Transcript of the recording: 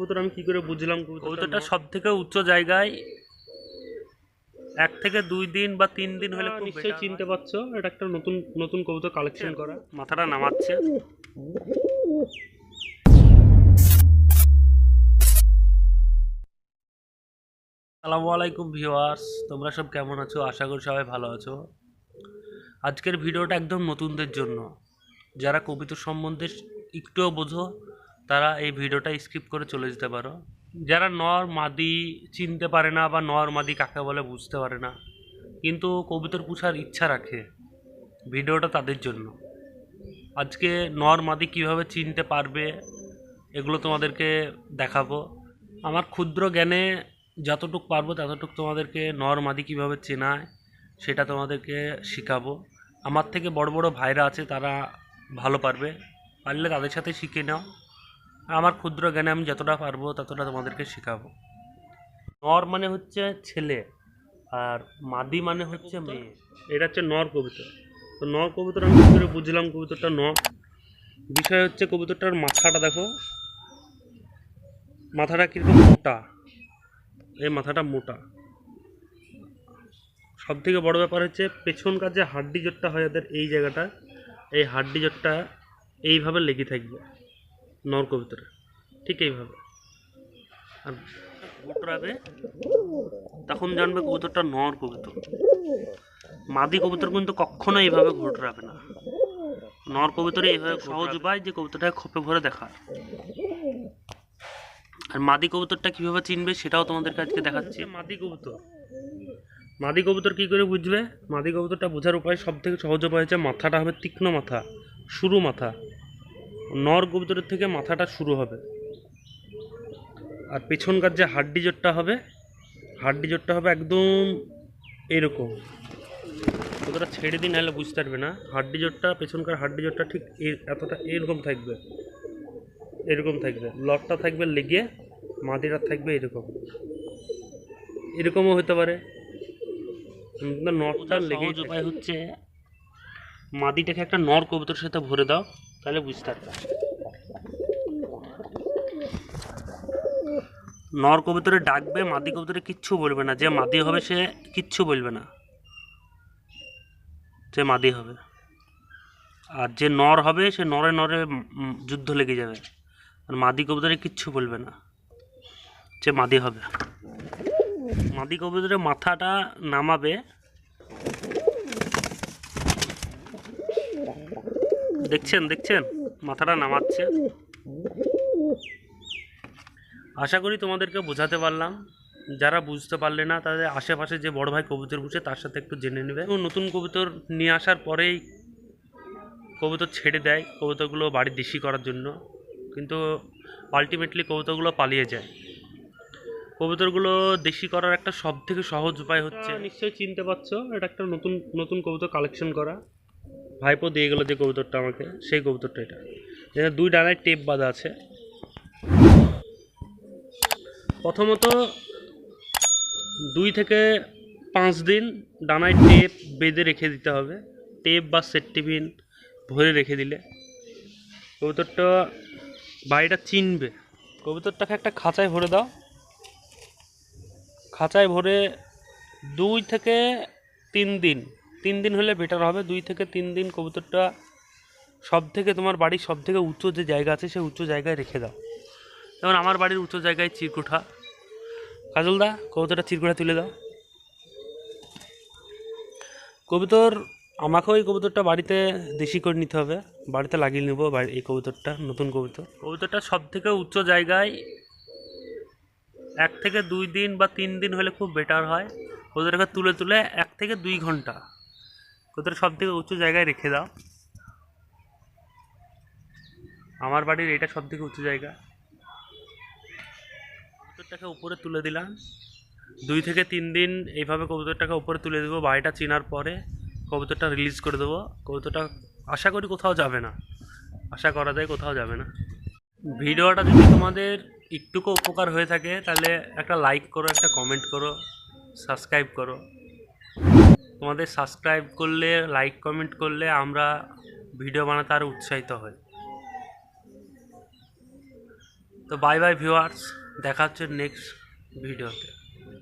কবুতর আমি কি করে বুঝলাম কবুতরটা সব থেকে উচ্চ জায়গায় এক থেকে দুই দিন বা তিন দিন হলে নিশ্চয়ই চিনতে পারছ এটা একটা নতুন নতুন কবুতর কালেকশন করা। মাথাটা নামাচ্ছে। আসসালামু আলাইকুম ভিউয়ার্স তোমরা সব কেমন আছো? আশা করি সবাই ভালো আছো। আজকের ভিডিওটা একদম নতুনদের জন্য। যারা কবিতা সম্বন্ধে একটুও বোঝো তারা এই ভিডিওটা স্কিপ করে চলে যেতে পারো। যারা নর মাদি চিনতে পারে না বা নর মাদি কাকে বলে বুঝতে পারে না, কিন্তু কবিতর পুষার ইচ্ছা রাখে ভিডিওটা তাদের জন্য। আজকে নর মাদি কীভাবে চিনতে পারবে, এগুলো তোমাদেরকে দেখাবো। আমার ক্ষুদ্র জ্ঞানে যতটুক পারব ততটুক তোমাদেরকে নর মাদি কীভাবে চেনায় সেটা তোমাদেরকে শেখাবো। আমার থেকে বড় বড় ভাইরা আছে তারা ভালো পারবে, পারলে তাদের সাথে শিখে নাও। আমার ক্ষুদ্র জ্ঞানে আমি যতটা পারব ততটা তোমাদেরকে শেখাবো। নর মানে হচ্ছে ছেলে আর মাদি মানে হচ্ছে মেয়ে। এটা হচ্ছে নর কবুতর তো নর কবুতর আমি করে বুঝলাম কবুতরটা নর বিষয় হচ্ছে কবুতরটার মাথাটা দেখো। মাথাটা কীরকম মোটা? এই মাথাটা মোটা। সব থেকে বড় ব্যাপার হচ্ছে পেছনকার যে হাড্ডি জোটটা হয় এদের এই জায়গাটা, এই হাড্ডি জোটটা এইভাবে লেগে থাকবে। নর কবুতরে ঠিক এইভাবে। আর গোটরাবে তখন জানবে কবুতরটা নর কবুতর মাদি কবুতর কিন্তু কখনো এইভাবে ঘোটরাবে না। নর কবুতরে এইভাবে সহজ উপায় যে কবুতরটাকে খোপে ভরে দেখার আর মাদি কবুতরটা কীভাবে চিনবে সেটাও তোমাদেরকে আজকে দেখাচ্ছি। মাদি কবুতর। মাদি কবুতর কি করে বুঝবে? মাদি কবুতরটা বোঝার উপায় সব থেকে সহজ উপায় হচ্ছে মাথাটা হবে তীক্ষ্ণ মাথা শুরু মাথা। নর কবুতরের থেকে মাথাটা শুরু হবে। আর পেছনকার যে হাড্ডি জোটটা হবে হাড্ডি জোটটা হবে একদম এরকম। কতটা ছেড়ে দিন নাহলে বুঝতে পারবে না। হাড্ডি জোটটা পেছনকার হাড্ডি জোটটা ঠিক এতটা এরকম থাকবে। এরকম থাকবে। লটটা থাকবে লেগে মাদিটা থাকবে এরকম। এরকমও হতে পারে। নটটা লেগে উপায় হচ্ছে মাদিটাকে একটা নর কবুতর সাথে ভরে দাও। তাহলে বুঝতে পারবে নর কবুতরে ডাকবে, মাদি কবুতরে কিচ্ছু বলবে না। যে মাদি হবে, সে কিচ্ছু বলবে না। যে মাদি হবে। আর যে নর হবে, সে নরে নরে যুদ্ধ লেগে যাবে। আর মাদি কবুতরে কিচ্ছু বলবে না। যে মাদি হবে। মাদি কবুতরের মাথাটা নামাবে দেখছেন দেখছেন? মাথাটা নামাচ্ছে। আশা করি তোমাদেরকে বোঝাতে পারলাম। যারা বুঝতে পারলে না, তাদের আশেপাশে যে বড় ভাই কবুতর বুঝে তার সাথে একটু জেনে নেবে। এবং নতুন কবুতর নিয়ে আসার পরেই কবুতর ছেড়ে দেয় কবুতরগুলো বাড়ি দেশি করার জন্য। কিন্তু আলটিমেটলি কবুতরগুলো পালিয়ে যায়। কবুতরগুলো দেশি করার একটা সব থেকে সহজ উপায় হচ্ছে নিশ্চয়ই চিনতে পারছ। এটা একটা নতুন নতুন কবুতর কালেকশন করা। ভাইপো দিয়ে গেলো যে কবুতরটা আমাকে, সেই কবুতরটা এটা। যেটা দুই ডানায় টেপ বাঁধা আছে। প্রথমত দুই থেকে পাঁচ দিন ডানায় টেপ বেঁধে রেখে দিতে হবে। টেপ বা সেটটিফিন ভরে রেখে দিলে কবুতরটা বাড়িটা চিনবে। কবুতরটাকে একটা খাঁচায় ভরে দাও। খাঁচায় ভরে দুই থেকে তিন দিন তিন দিন হলে বেটার হবে। দুই থেকে তিন দিন কবুতরটা সব থেকে তোমার বাড়ির সব থেকে উঁচু যে জায়গা আছে, সেই উঁচু জায়গায় রেখে দাও। যেমন আমার বাড়ির উঁচু জায়গায় চিরকুঠা। কাজলদা কবুতরটা চিরকুঠা তুলে দাও। কবুতর, আমাকেও এই কবুতরটা বাড়িতে দেশি করে নিতে হবে। বাড়িতে লাগিয়ে নেব এই কবুতরটা, নতুন কবুতর। কবুতরটা সব থেকে উচ্চ জায়গায় এক থেকে দুই দিন বা তিন দিন হলে খুব বেটার হয়। কবুতরটাকে তুলে তুলে এক থেকে দুই ঘণ্টা। কবুতর সব থেকে উঁচু জায়গায় রেখে দাও। আমার বাড়ির এটা সব থেকে উঁচু জায়গা। কবুতরটাকে উপরে তুলে দিলাম। দুই থেকে তিন দিন এইভাবে কবুতরটাকে উপরে তুলে দেবো। বাড়িটা চেনার পরে কবুতরটা রিলিজ করে দেবো। কবুতরটা আশা করি কোথাও যাবে না। আশা করা যায় কোথাও যাবে না। ভিডিওটা যদি তোমাদের একটুকু উপকার হয়ে থাকে, তাহলে একটা লাইক করো, একটা কমেন্ট করো সাবস্ক্রাইব করো। তোমাদের সাবস্ক্রাইব করলে লাইক কমেন্ট করলে আমরা ভিডিও বানাতে আরও উৎসাহিত হই। তো বাই বাই ভিউয়ার্স দেখা হচ্ছে নেক্সট ভিডিওতে